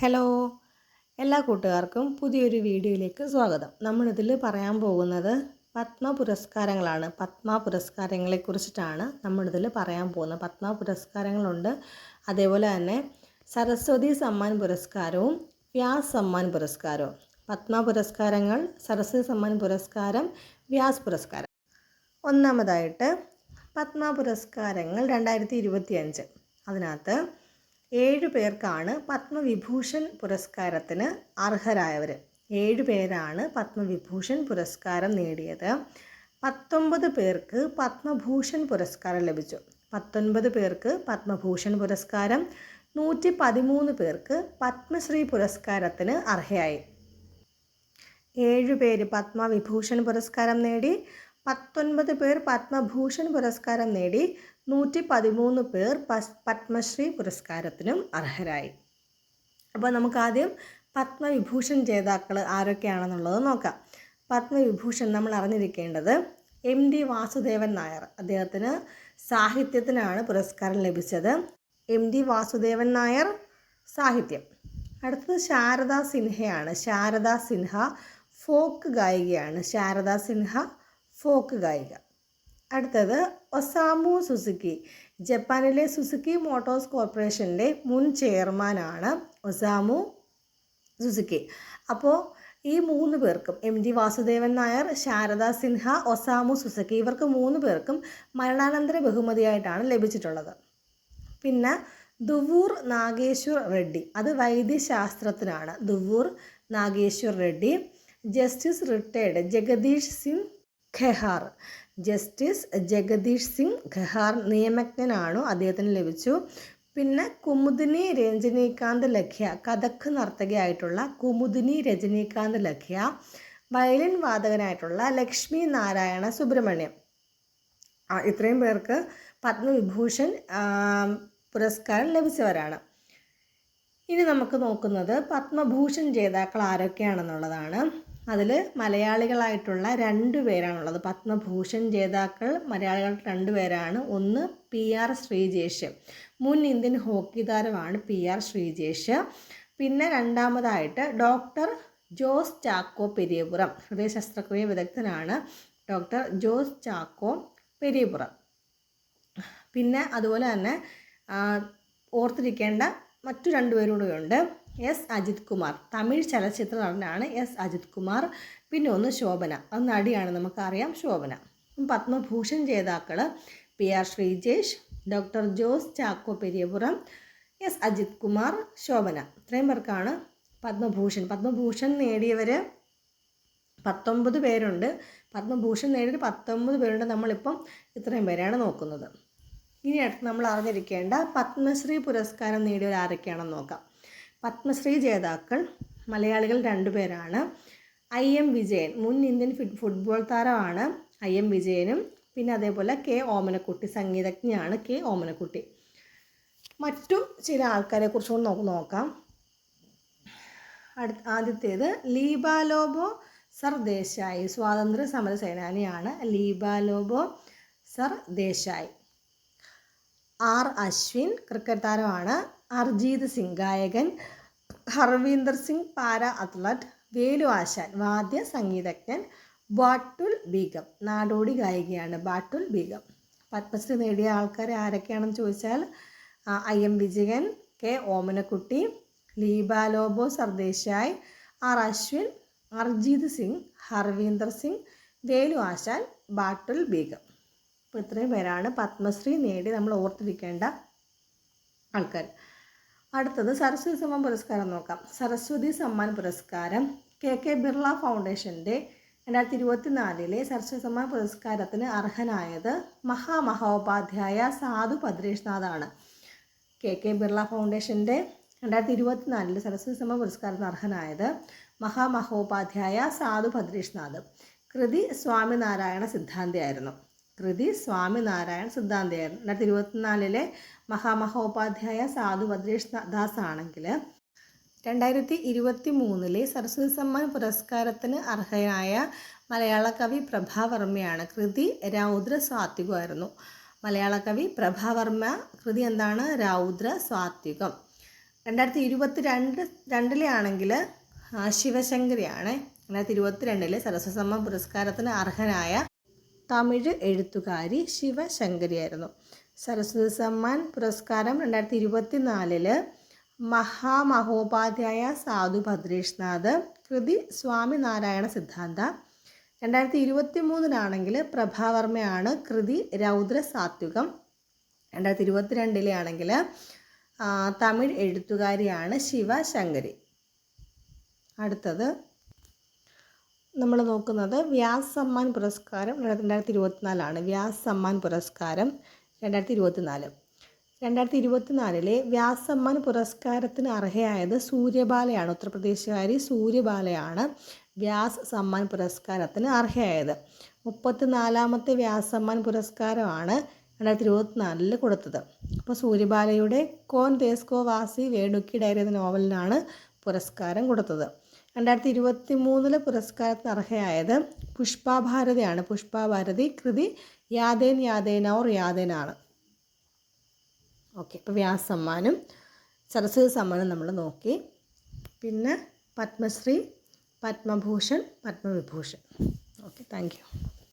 Hello. എല്ലാ കൂട്ടുകാർക്കും പുതിയൊരു വീഡിയോയിലേക്ക് സ്വാഗതം. നമ്മളിതിൽ പറയാൻ പോകുന്നത് പത്മ പുരസ്കാരങ്ങളാണ്. പത്മ പുരസ്കാരങ്ങളെ പുരസ്കാരങ്ങളെക്കുറിച്ചിട്ടാണ് നമ്മളിതിൽ പറയാൻ പോകുന്നത്. പത്മ പുരസ്കാരങ്ങളുണ്ട്. അതേപോലെ തന്നെ സരസ്വതി സമ്മാൻ പുരസ്കാരവും വ്യാസ് സമ്മാൻ പുരസ്കാരവും. പത്മ പുരസ്കാരങ്ങൾ സരസ്വതി സമ്മാൻ പുരസ്കാരം വ്യാസ് പുരസ്കാരം. ഒന്നാമതായിട്ട് പത്മ പുരസ്കാരങ്ങൾ രണ്ടായിരത്തി ഇരുപത്തിയഞ്ച്. അതിനകത്ത് ഏഴ് പേർക്കാണ് പത്മവിഭൂഷൺ പുരസ്കാരത്തിന് അർഹരായവർ ഏഴ് പേരാണ് പത്മവിഭൂഷൺ പുരസ്കാരം നേടിയത്. പത്തൊമ്പത് പേർക്ക് പത്മഭൂഷൺ പുരസ്കാരം ലഭിച്ചു. പത്തൊൻപത് പേർക്ക് പത്മഭൂഷൺ പുരസ്കാരം നൂറ്റി പതിമൂന്ന് പേർക്ക് പത്മശ്രീ പുരസ്കാരത്തിന് അർഹയായി. ഏഴ് പേര് പത്മവിഭൂഷൺ പുരസ്കാരം നേടി പത്തൊൻപത് പേർ പത്മഭൂഷൺ പുരസ്കാരം നേടി നൂറ്റി പതിമൂന്ന് പേർ പത്മശ്രീ പുരസ്കാരത്തിനും അർഹരായി. അപ്പോൾ നമുക്കാദ്യം പത്മവിഭൂഷൺ ജേതാക്കൾ ആരൊക്കെയാണെന്നുള്ളത് നോക്കാം. പത്മവിഭൂഷൺ നമ്മൾ അറിഞ്ഞിരിക്കേണ്ടത് എം ഡി വാസുദേവൻ നായർ. അദ്ദേഹത്തിന് സാഹിത്യത്തിനാണ് പുരസ്കാരം ലഭിച്ചത്. എം ഡി വാസുദേവൻ നായർ സാഹിത്യം. അടുത്തത് ശാരദാ സിൻഹയാണ്. ശാരദാ സിൻഹ ഫോക്ക് ഗായികയാണ്. ശാരദാ സിൻഹ ഫോക്ക് ഗായിക. അടുത്തത് ഒസാമു സുസുക്കി. ജപ്പാനിലെ സുസുക്കി മോട്ടോഴ്സ് കോർപ്പറേഷന്റെ മുൻ ചെയർമാനാണ് ഒസാമു സുസുക്കി. അപ്പോൾ ഈ മൂന്ന് പേർക്കും M G Vasudevan Nair Sharda Sinha Osamu Suzuki ഇവർക്ക് മൂന്ന് പേർക്കും മരണാനന്തര ബഹുമതിയായിട്ടാണ് ലഭിച്ചിട്ടുള്ളത്. പിന്നെ ദുവൂർ നാഗേശ്വർ റെഡ്ഡി. അത് വൈദ്യശാസ്ത്രത്തിനാണ്. Duvvur Nageshwar Reddy. Justice retired Jagdish Singh Khehar. Justice Jagdish Singh Khehar നിയമജ്ഞനാണു. അദ്ദേഹത്തിന് ലഭിച്ചു. പിന്നെ കുമുദിനി രജനീകാന്ത് ലഖ്യ കഥക് നർത്തകിയായിട്ടുള്ള കുമുദിനി രജനീകാന്ത് ലഖ്യ വയലിൻ വാദകനായിട്ടുള്ള ലക്ഷ്മി നാരായണ സുബ്രഹ്മണ്യം. ഇത്രയും പേർക്ക് പത്മവിഭൂഷൺ പുരസ്കാരം ലഭിച്ചവരാണ്. ഇനി നമുക്ക് നോക്കുന്നത് പത്മഭൂഷൺ ജേതാക്കൾ ആരൊക്കെയാണെന്നുള്ളതാണ്. അതിൽ മലയാളികളായിട്ടുള്ള രണ്ട് പേരാണുള്ളത്. പത്മഭൂഷൺ ജേതാക്കൾ മലയാളികൾ രണ്ട് പേരാണ്. ഒന്ന് പി ആർ ശ്രീജേഷ്. മുൻ ഇന്ത്യൻ ഹോക്കി താരമാണ് പി ആർ ശ്രീജേഷ്. പിന്നെ രണ്ടാമതായിട്ട് ഡോക്ടർ ജോസ് ചാക്കോ പെരിയപുറം. ഹൃദയ ശസ്ത്രക്രിയ വിദഗ്ധനാണ് ഡോക്ടർ ജോസ് ചാക്കോ പെരിയപുറം. പിന്നെ അതുപോലെ തന്നെ ഓർത്തിരിക്കേണ്ട മറ്റു രണ്ടുപേരും കൂടെയുണ്ട് എസ് അജിത് കുമാർ. തമിഴ് ചലച്ചിത്ര നടനാണ് എസ് അജിത് കുമാർ. പിന്നെ ഒന്ന് ശോഭന. അത് നടിയാണ് നമുക്കറിയാം ശോഭന. പത്മഭൂഷൺ ജേതാക്കൾ P R Sreejesh doctor Jose Chacko Periyapuram S Ajith Kumar Shobana. ഇത്രയും പേർക്കാണ് പത്മഭൂഷൺ. പത്മഭൂഷൺ നേടിയവർ പത്തൊമ്പത് പേരുണ്ട്. പത്മഭൂഷൺ നേടിയ പത്തൊമ്പത് പേരുണ്ട് നമ്മളിപ്പം ഇത്രയും പേരാണ് നോക്കുന്നത്. ഇനി അടുത്ത് നമ്മൾ അറിഞ്ഞിരിക്കേണ്ട പത്മശ്രീ പുരസ്കാരം നേടിയവർ ആരൊക്കെയാണെന്ന് നോക്കാം. പത്മശ്രീ ജേതാക്കൾ മലയാളികൾ രണ്ടുപേരാണ് ഐ എം വിജയൻ മുൻ ഇന്ത്യൻ ഫുട്ബോൾ താരമാണ് ഐ എം വിജയനും പിന്നെ അതേപോലെ കെ ഓമനക്കുട്ടി സംഗീതജ്ഞയാണ് കെ ഓമനക്കുട്ടി. മറ്റു ചില ആൾക്കാരെ കുറിച്ചും നമുക്ക് നോക്കാം അടുത്ത ആദ്യത്തേത് ലീബാലോബോ സർ ദേശായി സ്വാതന്ത്ര്യ സമര സേനാനിയാണ് Liba Lobo Sardesai. R Ashwin cricket താരമാണ്. അർജീത് സിംഗ് ഗായകൻ ഹർവീന്ദർ സിംഗ് പാര അത്ലറ്റ് വേലു ആശാൻ വാദ്യ സംഗീതജ്ഞൻ ബാട്ടുൽ ബീഗം നാടോടി ഗായികയാണ് ബാട്ടുൽ ബീഗം. പത്മശ്രീ നേടിയ ആൾക്കാർ ആരൊക്കെയാണെന്ന് ചോദിച്ചാൽ I M Vijayan K Omanakutty Lieba Lobo Sardesai R Ashwin Arijit Singh Harvinder Singh Velu Asan Batool Begum. അപ്പോൾ ഇത്രയും പേരാണ് പത്മശ്രീ നേടി നമ്മൾ ഓർത്തിരിക്കേണ്ട ആൾക്കാർ അടുത്തത് സരസ്വതി സമ്മാൻ പുരസ്കാരം നോക്കാം. സരസ്വതി സമ്മാൻ പുരസ്കാരം കെ കെ ബിർള ഫൗണ്ടേഷന്റെ രണ്ടായിരത്തി ഇരുപത്തി നാലിലെ സരസ്വതി സമ്മാൻ പുരസ്കാരത്തിന് അർഹനായത് മഹാമഹോപാധ്യായ സാധു ഭദ്രേഷ്നാഥാണ്. കെ കെ ബിർള ഫൗണ്ടേഷന്റെ രണ്ടായിരത്തി ഇരുപത്തിനാലിൽ സരസ്വതി സമ്മാൻ പുരസ്കാരത്തിന് അർഹനായത് മഹാമഹോപാധ്യായ സാധു ഭദ്രേഷ്നാഥ്. കൃതി സ്വാമിനാരായണ സിദ്ധാന്തിയായിരുന്നു. കൃതി സ്വാമിനാരായണ സിദ്ധാന്തയായിരുന്നു രണ്ടായിരത്തി ഇരുപത്തിനാലിലെ മഹാമഹോപാധ്യായ സാധു ഭദ്രേഷ് ദാസ് ആണെങ്കിൽ രണ്ടായിരത്തി ഇരുപത്തി മൂന്നിലെ സരസ്വതി സമ്മാൻ പുരസ്കാരത്തിന് അർഹനായ മലയാള കവി പ്രഭാവർമ്മയാണ് കൃതി രൗദ്ര സ്വാത്വികമായിരുന്നു മലയാള കവി പ്രഭാവർമ്മ കൃതി എന്താണ്? രൗദ്ര സ്വാത്വികം രണ്ടായിരത്തി ഇരുപത്തി രണ്ട് രണ്ടിലെ ആണെങ്കിൽ ശിവശങ്കരിയാണ്. രണ്ടായിരത്തി ഇരുപത്തി രണ്ടിലെ സരസ്വതി സമ്മാൻ പുരസ്കാരത്തിന് അർഹനായ തമിഴ് എഴുത്തുകാരി ശിവശങ്കരിയായിരുന്നു. സരസ്വതി സമ്മാൻ പുരസ്കാരം രണ്ടായിരത്തി ഇരുപത്തി നാലിൽ മഹാമഹോപാധ്യായ സാധു ഭദ്രേഷ്നാഥ് കൃതി സ്വാമിനാരായണ സിദ്ധാന്ത. രണ്ടായിരത്തി ഇരുപത്തി മൂന്നിലാണെങ്കിൽ പ്രഭാവർമ്മയാണ് കൃതി രൗദ്ര സാത്വികം. രണ്ടായിരത്തി ഇരുപത്തിരണ്ടിലെ ആണെങ്കിൽ തമിഴ് എഴുത്തുകാരിയാണ് ശിവശങ്കരി. അടുത്തത്. നമ്മൾ നോക്കുന്നത് വ്യാസ് സമ്മാൻ പുരസ്കാരം രണ്ടായിരത്തി ഇരുപത്തിനാലാണ് വ്യാസ് സമ്മാൻ പുരസ്കാരം രണ്ടായിരത്തി ഇരുപത്തിനാല് രണ്ടായിരത്തി ഇരുപത്തിനാലിലെ വ്യാസ് സമ്മാൻ പുരസ്കാരത്തിന് അർഹയായത് സൂര്യബാലയാണ്. ഉത്തർപ്രദേശുകാരി സൂര്യബാലയാണ് വ്യാസ് സമ്മാൻ പുരസ്കാരത്തിന് അർഹയായത്. മുപ്പത്തിനാലാമത്തെ വ്യാസ് സമ്മാൻ പുരസ്കാരമാണ് രണ്ടായിരത്തി ഇരുപത്തിനാലിൽ കൊടുത്തത്. അപ്പോൾ സൂര്യബാലയുടെ കോൻ തേസ്കോ വാസി വേണുക്കി ഡയറി എന്ന നോവലിനാണ് പുരസ്കാരം കൊടുത്തത്. രണ്ടായിരത്തി ഇരുപത്തി മൂന്നിലെ പുരസ്കാരത്തിന് അർഹയായത് പുഷ്പാഭാരതിയാണ്. പുഷ്പാഭാരതി കൃതി യാതേൻ യാതേൻ ഓർ യാതേനാണ്. ഓക്കെ അപ്പോൾ വ്യാസ സമ്മാനം സരസ്വതി സമ്മാനം നമ്മൾ നോക്കി. പിന്നെ Padma Shri Padma Bhushan Padma Vibhushan. Okay thank you.